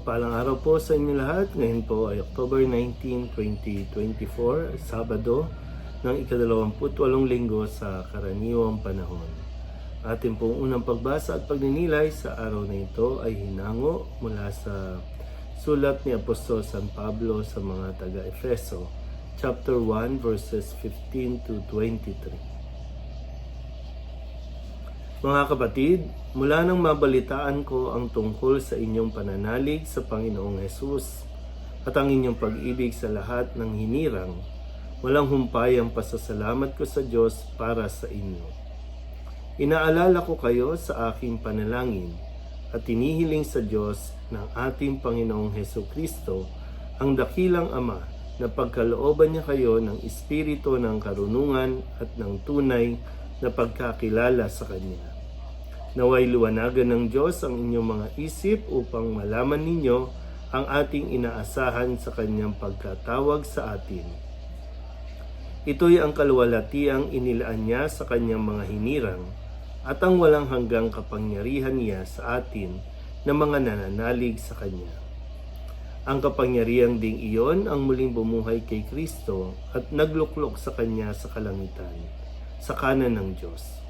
Mapagpalang araw po sa inyo lahat. Ngayon po ay October 19, 2024, Sabado ng ikadalawamputwalong linggo sa karaniwang panahon. Ating pong unang pagbasa at pagninilay sa araw na ito ay hinango mula sa sulat ni Apostol San Pablo sa mga taga-Efeso, chapter 1 verses 15 to 23. Mga kapatid, mula nang mabalitaan ko ang tungkol sa inyong pananalig sa Panginoong Hesus at ang inyong pag-ibig sa lahat ng hinirang, walang humpay ang pasasalamat ko sa Diyos para sa inyo. Inaalala ko kayo sa aking panalangin at tinihiling sa Diyos ng ating Panginoong Heso Kristo, ang dakilang Ama, na pagkalooban niya kayo ng espiritu ng karunungan at ng tunay na pagkakilala sa Kanya. Naway luwanagan ng Diyos ang inyong mga isip upang malaman ninyo ang ating inaasahan sa Kanyang pagkatawag sa atin. Ito'y ang kaluwalhatiang inilaan niya sa Kanyang mga hinirang at ang walang hanggang kapangyarihan niya sa atin na mga nananalig sa Kanya. Ang kapangyarihan ding iyon ang muling bumuhay kay Kristo at nagluklok sa Kanya sa kalangitan, sa kanan ng Diyos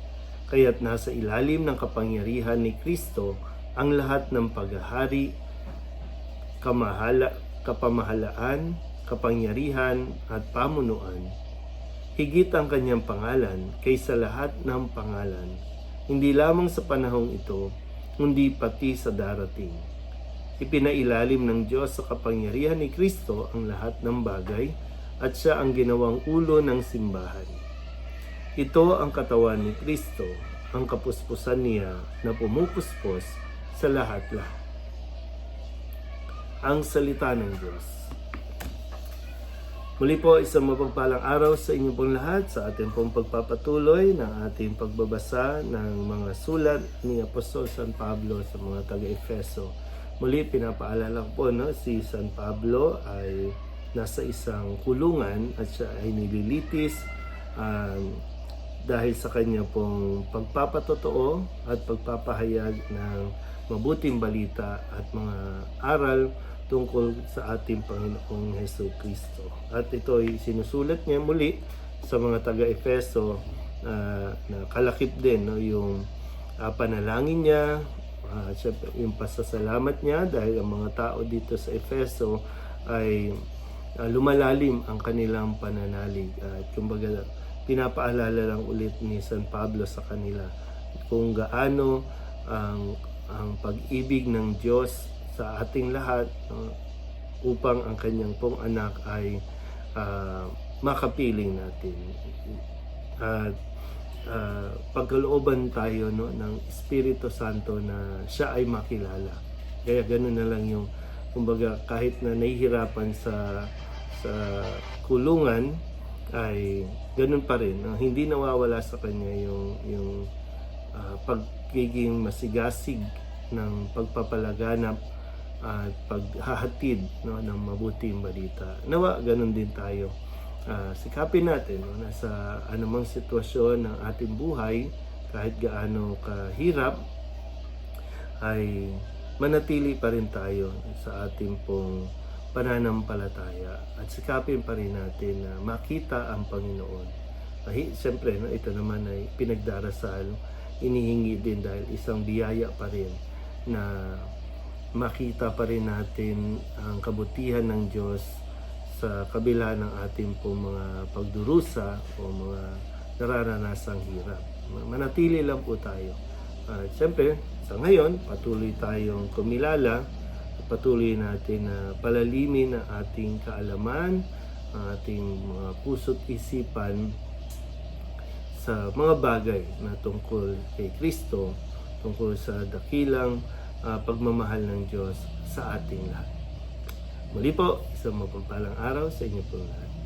kaya't nasa ilalim ng kapangyarihan ni Kristo ang lahat ng paghahari, kamahala, kapamahalaan, kapangyarihan at pamunuan. Higit ang kanyang pangalan kaysa lahat ng pangalan, hindi lamang sa panahong ito, kundi pati sa darating. Ipinailalim ng Diyos sa kapangyarihan ni Kristo ang lahat ng bagay at siya ang ginawang ulo ng simbahan. Ito ang katawan ni Kristo, ang kapuspusan niya na pumupuspos sa lahat-lahat. Ang salita ng Diyos. Muli po, isang mapagpalang araw sa inyo pong lahat sa ating pong pagpapatuloy ng ating pagbabasa ng mga sulat ni Apostol San Pablo sa mga taga-Efeso. Muli, pinapaalala ko po, no, si San Pablo ay nasa isang kulungan at siya ay nililitis um, dahil sa kanya pong pagpapatotoo at pagpapahayag ng mabuting balita at mga aral tungkol sa ating Panginoong Heso Kristo. At ito ay sinusulat niya muli sa mga taga-Efeso uh, na kalakip din no, yung uh, panalangin niya, uh, yung pasasalamat niya dahil ang mga tao dito sa Efeso ay uh, lumalalim ang kanilang pananalig. At uh, kumbaga, pinapaalala lang ulit ni San Pablo sa kanila kung gaano ang ang pag-ibig ng Diyos sa ating lahat uh, upang ang kanyang pong anak ay uh, makapiling natin. At uh, pagkalooban tayo no, ng Espiritu Santo na siya ay makilala. Kaya ganoon na lang yung kumbaga kahit na nahihirapan sa sa kulungan ay ganun pa rin. Uh, hindi nawawala sa kanya yung yung uh, pagiging masigasig ng pagpapalaganap at paghahatid no, ng mabuting balita. Nawa, ganun din tayo. Uh, sikapin natin no, nasa anumang sitwasyon ng ating buhay, kahit gaano kahirap, ay manatili pa rin tayo sa ating pong pananampalataya at sikapin pa rin natin na makita ang Panginoon. Ay, siyempre, no, ito naman ay pinagdarasal, inihingi din dahil isang biyaya pa rin na makita pa rin natin ang kabutihan ng Diyos sa kabila ng ating pong mga pagdurusa o mga nararanasang hirap. Manatili lang po tayo. Uh, Siyempre, sa ngayon, patuloy tayong kumilala at patuloy natin na palalimin ang ating kaalaman, ang ating mga puso't isipan sa mga bagay na tungkol kay Kristo, tungkol sa dakilang uh, pagmamahal ng Diyos sa ating lahat. Muli po, isang mapagpalang araw sa inyo po lahat.